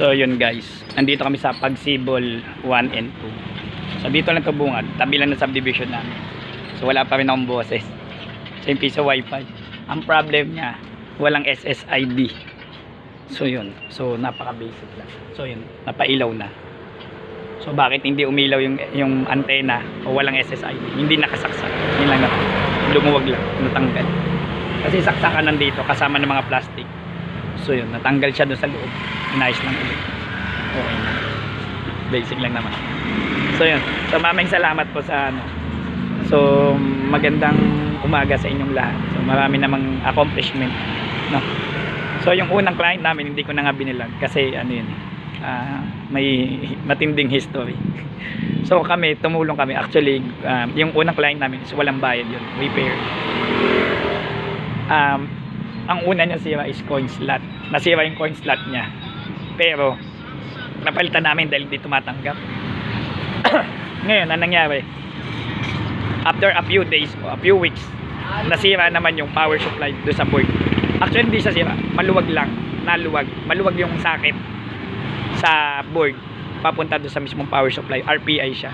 So yun guys, nandito kami sa Pagsibol 1 and 2. So dito lang kabungad, tabi lang ng subdivision namin. So wala pa rin akong boses. Same piso wifi. Ang problem niya, walang SSID. So yun, so napaka basic lang. So yun, napailaw na. So bakit hindi umilaw yung yung antena o walang SSID? Hindi nakasaksak. Yun lang naman. Lumuwag lang, natanggal. Kasi saksakan nandito kasama ng mga plastic. So yun, natanggal siya doon sa loob. Inayos lang ulit. Okay na. Basic lang naman. So yun. So maraming salamat po sa ano. So magandang umaga sa inyong lahat. So marami namang accomplishment. No? So yung unang client namin hindi ko na nga binilag kasi ano yun ah, may matinding history. So kami, tumulong kami. Actually, um, yung unang client namin is walang bayad yun. Repair. Um, ang una niya sira is coin slot. Nasira yung coin slot niya. Pero, napalitan namin dahil hindi tumatanggap. Ngayon, anong nangyari? After a few days a few weeks, nasira naman yung power supply doon sa board. Actually, hindi siya sira. Maluwag lang. Naluwag. Maluwag yung sakit sa board papunta doon sa mismong power supply. RPI siya.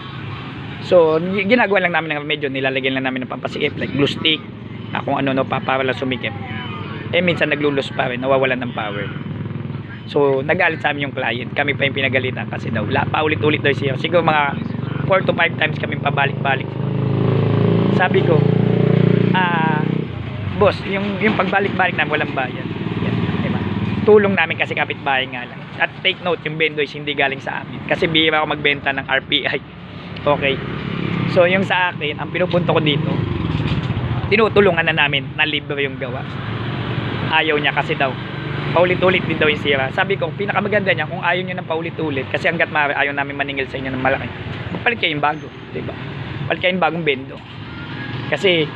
So, gi- ginagawa lang namin ng medyo nilalagyan lang namin ng pampasikip like glue stick, na kung ano-ano pa para sumikip. Eh, minsan naglulus pa rin, nawawalan ng power. So, nagalit sa amin yung client. Kami pa yung pinagalitan kasi daw, paulit-ulit daw siya. Siguro mga 4 to 5 times kami pabalik-balik. Sabi ko, ah, boss, yung, yung pagbalik-balik namin walang bayad. Yan, diba? Tulong namin kasi kapitbahay nga lang. At take note, yung bendo is hindi galing sa amin. Kasi bihira ako magbenta ng RPI. Okay. So, yung sa akin, ang pinupunto ko dito, tinutulungan na namin na libre yung gawa. Ayaw niya kasi daw, paulit-ulit din daw yung sira. Sabi ko, pinakamaganda niya, kung ayaw niyo ng paulit-ulit, kasi hanggat maaari, ayaw namin maningil sa inyo ng malaki, magpalit kayo yung bago, di ba? Palit kayo yung bagong bendo. Kasi,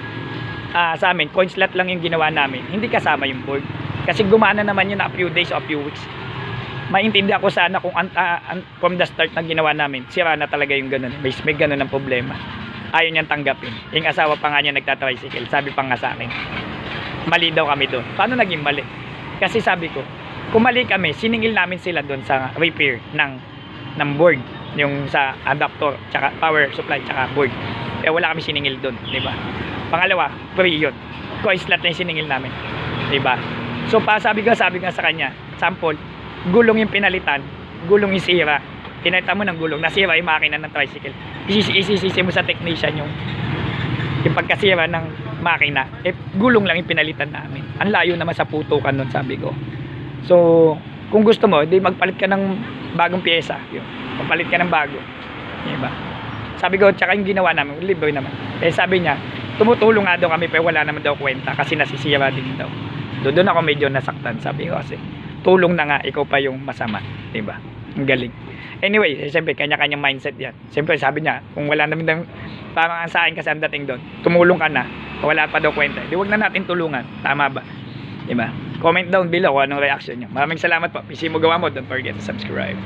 ah, sa amin, coin slot lang yung ginawa namin, hindi kasama yung board. Kasi gumana naman yun na a few days o a few weeks. Maintindihan ko sana kung an- from the start na ginawa namin, sira na talaga yung ganun. May, may ganun ang problema. Ayaw niyang tanggapin. Yung asawa pa nga niya nagtatricycle, sabi pa nga sa akin, mali daw kami doon. Paano naging mali? Kasi sabi ko, kung mali kami, siningil namin sila doon sa repair ng ng board, yung sa adapter, tsaka power supply, tsaka board. Eh wala kami siningil doon, di ba? Pangalawa, free yun. Coin slot na yung siningil namin, di ba? So pa sabi ko, sabi nga sa kanya, sample, gulong yung pinalitan, gulong yung sira. Pinalitan mo ng gulong, nasira yung makina ng tricycle. Isisi, isisisi mo sa technician yung yung pagkasira ng makina, eh, gulong lang yung pinalitan namin. Ang layo naman sa putukan nun, sabi ko. So, kung gusto mo, di magpalit ka ng bagong pyesa. Yun. Magpalit ka ng bago. Diba? Sabi ko, tsaka yung ginawa namin, libre naman. Eh, sabi niya, tumutulong nga daw kami, pero wala naman daw kwenta kasi nasisira din daw. Do, doon ako medyo nasaktan, sabi ko kasi. Tulong na nga, ikaw pa yung masama. Diba? Ang galing. Anyway, siyempre, kanya-kanyang mindset yan. Siyempre, sabi niya, kung wala naman daw, parang ang sa akin kasi ang dating doon, tumulong ka na, wala pa daw kwenta. Di wag na natin tulungan. Tama ba? Diba? Comment down below kung anong reaction nyo. Maraming salamat po. PC mo gawa mo. Don't forget to subscribe.